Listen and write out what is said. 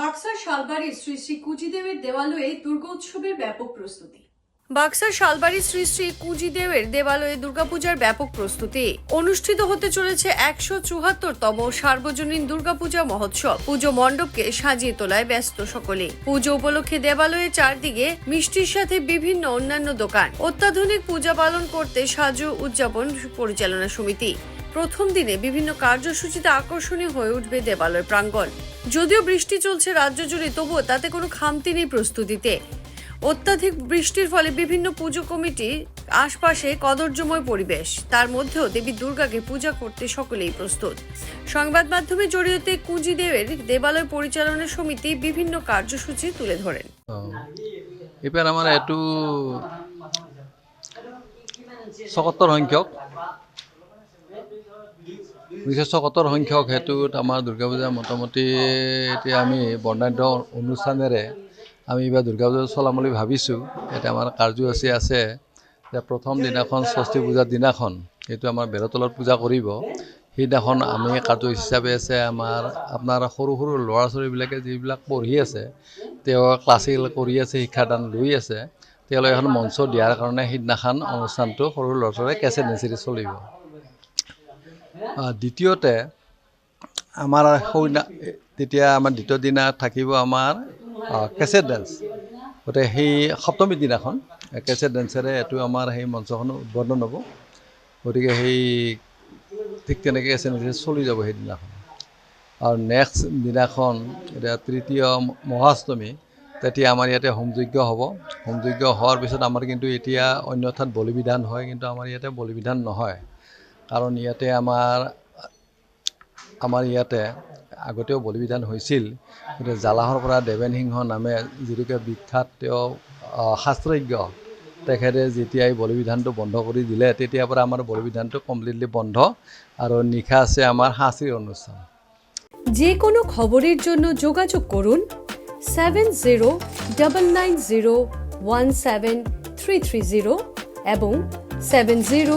বাক্সার শালবাড়ির শ্রী শ্রী কুচিদেবের দেওয়ালয়ে দুর্গোৎসবের ব্যাপক প্রস্তুতি। বাক্সার শালবাড়ি শ্রী শ্রী কুজিদেবের দেবালয়ে দুর্গাপূজার ব্যাপক প্রস্তুতি। অনুষ্ঠিত হতে চলেছে একশো চুহাত্তরতম সার্বজনীন দুর্গাপূজা মহোৎসব। পুজো মণ্ডপকে সাজিয়ে তোলায় ব্যস্ত সকলে। পুজো উপলক্ষে দেবালয়ে চারদিকে মিষ্টির সাথে বিভিন্ন অন্যান্য দোকান। অত্যাধুনিক পূজা পালন করতে সাজু উদযাপন পরিচালনা সমিতি। প্রথম দিনে বিভিন্ন কার্যসূচিতে আকর্ষণীয় হয়ে উঠবে দেবালয় প্রাঙ্গণ। যদিও বৃষ্টি চলছে রাজ্য জুড়ে, তবুও তাতে কোনো খামতি নেই প্রস্তুতিতে। অত্যাধিক বৃষ্টির ফলে বিভিন্ন পুজো কমিটি আশপাশে কদর্যময় পরিবেশ। তার মধ্যেও দেবী দুর্গাকে পূজা করতে সকলেই প্রস্তুত। সংবাদ মাধ্যমে জড়িয়ে কুঞ্জিদেবের দেবালয় পরিচালনা সমিতি বিভিন্ন কার্যসূচি তুলে ধরেন। এইবাৰ আমাৰ এইটো ছয়সত্তৰ সংখ্যক দুইশ ছয়সত্তৰ সংখ্যক সেইটোত আমাৰ দুৰ্গা পূজা মোটামুটি এতিয়া আমি বৰ্ণাঢ্য অনুষ্ঠানেৰে আমি এইবাৰ দুৰ্গা পূজা চলাম বুলি ভাবিছোঁ। এতিয়া আমাৰ কাৰ্যসূচী আছে যে প্ৰথম দিনাখন ষষ্ঠী পূজাৰ দিনাখন সেইটো আমাৰ বেৰতলত পূজা কৰিব। সেইদিনাখন আমি কাৰ্যসূচী হিচাপে আছে আমাৰ আপোনাৰ সৰু সৰু ল'ৰা ছোৱালীবিলাকে যিবিলাক পঢ়ি আছে তেওঁ ক্লাছিকেল কৰি আছে শিক্ষাদান লৈ আছে তেওঁলোকে এখন মঞ্চ দিয়াৰ কাৰণে সেইদিনাখন অনুষ্ঠানটো সৰু ল'ৰা ছোৱালীয়ে কেছেট নেচেৰি চলিব। দ্বিতীয়তে আমাৰ সৌদিনা তেতিয়া আমাৰ দ্বিতীয় দিনা থাকিব আমাৰ কেছেট ডেন্স গতিকে সেই সপ্তমীৰ দিনাখন কেছেট ডেন্সেৰে এইটো আমাৰ সেই মঞ্চখন উদ্বোধন হ'ব। গতিকে সেই ঠিক তেনেকৈ কেছেট নেচেৰি চলি যাব সেইদিনাখন আৰু নেক্সট দিনাখন এতিয়া তৃতীয় মহাষ্টমী তেতিয়া আমাৰ ইয়াতে হোমযজ্ঞ হ'ব। হোমযজ্ঞ হোৱাৰ পিছত আমাৰ কিন্তু এতিয়া অন্য ঠাইত বলি বিধান হয় কিন্তু আমাৰ ইয়াতে বলি বিধান নহয়। কাৰণ ইয়াতে আমাৰ আমাৰ ইয়াতে আগতেও বলি বিধান হৈছিল কিন্তু জালাহৰ পৰা দেৱেন সিংহ নামে যিটোকে বিখ্যাত তেওঁ শাস্ত্ৰজ্ঞ। তেখেতে যেতিয়া বলি বিধানটো বন্ধ কৰি দিলে, তেতিয়াৰ পৰা আমাৰ বলি বিধানটো কমপ্লিটলি বন্ধ আৰু নিশা আছে আমাৰ সাঁচিৰ অনুষ্ঠান। যে কোনো খবরের জন্য যোগাযোগ করুন seven zero double nine zero one seven three three zero এবং seven zero